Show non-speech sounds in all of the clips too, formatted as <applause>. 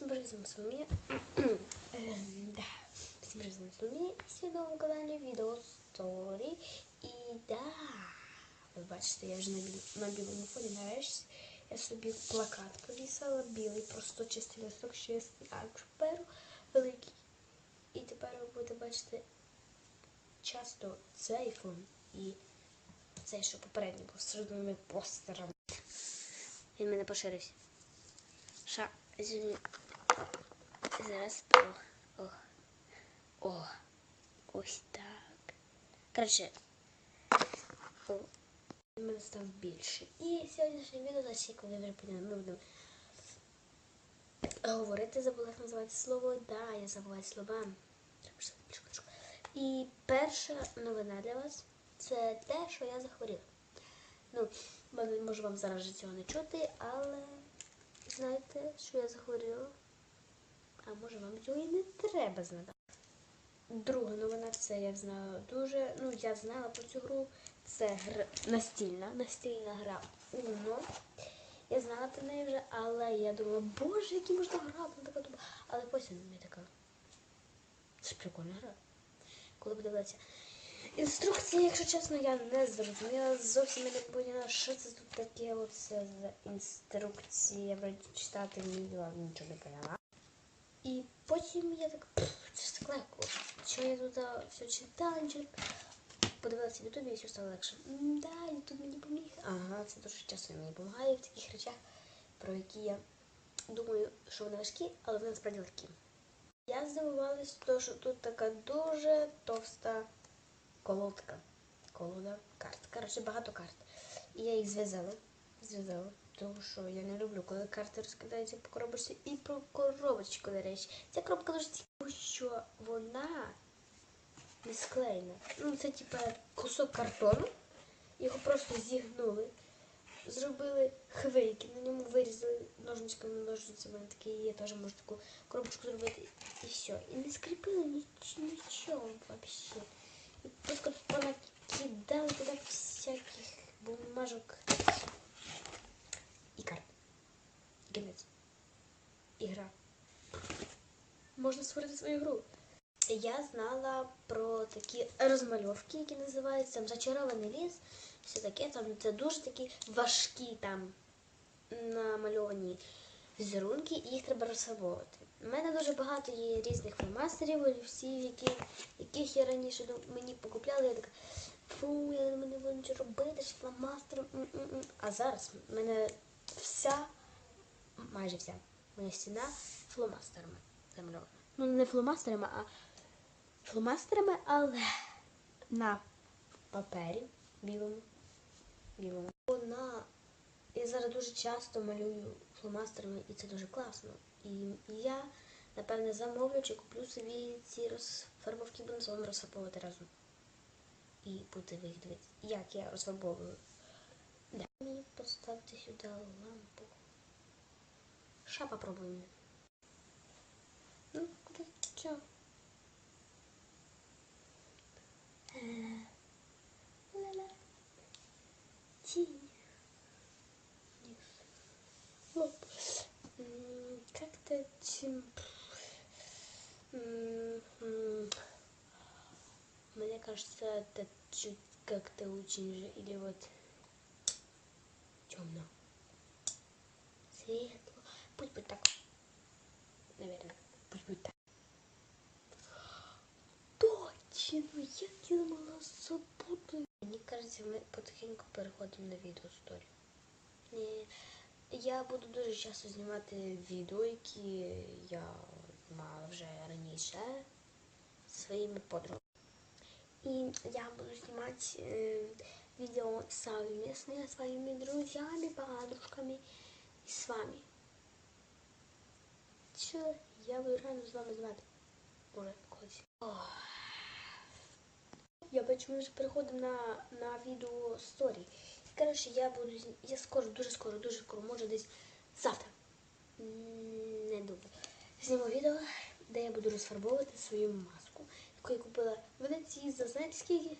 Привіт, з вами <clears throat> да. Привіт, з вами сьогодні на моєму каналі відео. І да, ви бачите, я вже на, біл... на білому. Я собі плакат повісила, білий, просто чистий листок, що я аркуш паперу великий. І тепер ви будете бачити часто цей фон і цей, що попередній був з постерами. Він мене поширився. Ша, зі- зараз о, о, о, ось так. Коротше, він мене став більше. І сьогоднішнє відео, за коли ви поняли, ми будемо говорити, забула, як називати слово. Да, я забуваю слова. І перша новина для вас це те, що я захворіла. Ну, може вам зараз цього не чути, але знаєте, що я захворіла. А може вам цього і не треба знати. Друга новина це я знала дуже. Ну, я знала про цю гру. Це гра настільна, настільна гра Uno. Я знала про неї вже, але я думала, боже, які можна грати, така тупа. Але потім мені така. Це прикольна гра. Коли подивилася. Інструкції, якщо чесно, я не зрозуміла. Зовсім не поняла, що це тут таке оце за інструкції. Я читати не нічого не поняла. І потім я так, «Пф, це так легко. Що я тут все читала, подивилася в Ютубі і все стало легше. Да, Ютуб мені поміг. Ага, це дуже часто мені допомагає в таких речах, про які я думаю, що вони важкі, але вони насправді легкі. Я здивувалась, то, що тут така дуже товста колодка. Колода карт. Коротше, багато карт. І я їх зв'язала. Зв'язала. Тому що я не люблю, коли карти розкидаються по коробочці. І про коробочку, до речі. Ця коробка дуже цікава, що вона не склеєна. Ну, це типа кусок картону. Його просто зігнули. Зробили хвильки, на ньому вирізали ножничками, ножницями такі є, теж можу таку коробочку зробити. І все. І не скріпили ніч, нічого взагалі. І просто понакидали туди всяких бумажок і карт. І кінець. Ігра. Можна створити свою гру. Я знала про такі розмальовки, які називаються там зачарований ліс. Все таке, там це дуже такі важкі там намальовані візерунки, і їх треба розфарбовувати. У мене дуже багато є різних фломастерів, олівців, які, яких я раніше дум- мені покупляли. Я така, фу, я не буду нічого робити з фломастером. м-м-м». А зараз в мене вся, майже вся моя стіна фломастерами замальована. Ну, не фломастерами, а фломастерами, але на папері білому. білому. На... Я зараз дуже часто малюю фломастерами, і це дуже класно. І я, напевне, замовлю чи куплю собі ці розфарбовки, буду з розфарбовувати разом. І будете ви як я розфарбовую. Да. Мені поставити сюди лампу. Ша попробуємо. М, Как-то Мне кажется, это чуть как-то очень же... Или вот темно. Светло. Пусть будет так. Наверное. Пусть будет так. Точно, я могла забути. Мені кажеться, ми потихеньку переходимо на відео сторі. Я буду дуже часто знімати відео, які я мала вже раніше своїми подругами. І я буду знімати э, видео совместные с своими друзьями, подружками и с вами. Що я буду рано з вами знімати. Уже колись. Я ми вже переходимо на, на відео сторі. Коротше, я буду я скоро, дуже скоро, дуже скоро, може десь завтра. Не думаю. Зніму відео, де я буду розфарбовувати свою маску, яку я купила в Венеції за знаєте скільки?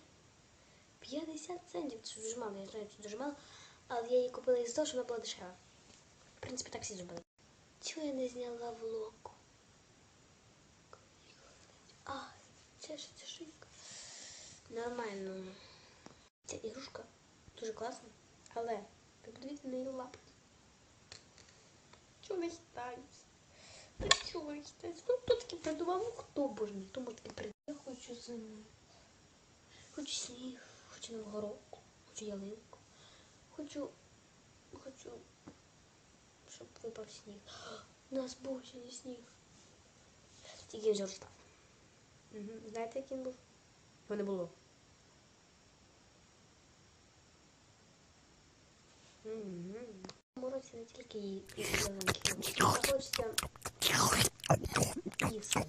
50 центів. Це дуже мало, я знаю, це дуже мало. Але я її купила із того, що вона була дешева. В принципі, так всі зробили. Чого я не зняла влог? А, це ж це шийка. Нормально. Ця ігрушка дуже класна, але ви подивіться на її лапки. Чого не хитаються? Та чого не хитаються? Ну хто таки придумав? Ну хто боже мій, хто таки придумав? Я хочу зиму. Хочу сніг, хочу новгородку, хочу ялинку. Хочу, хочу, щоб випав сніг. У нас був сьогодні сніг. Тільки вже розстав. Угу. Знаєте, як він був? Бо не було. Угу. В цьому році не тільки. А хочеться їсти.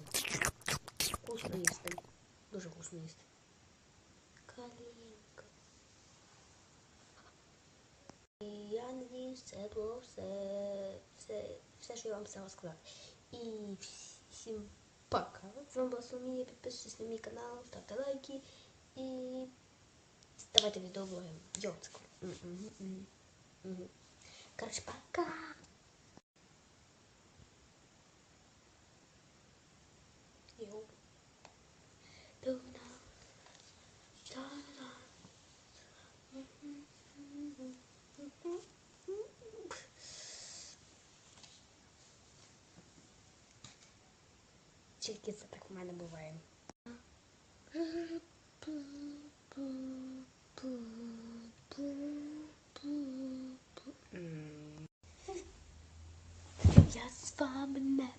Вкусно їсти. Дуже вкусно їсти. Калинка. І я надіюсь, це було все, все, все, що я вам хотіла сказати. І всім пока. З вами була Соломія. Підписуйтесь на мій канал, ставте лайки і ставайте відеоблоги. Йоцку. Короче, пока. Тільки це так в мене буває. Я з вами не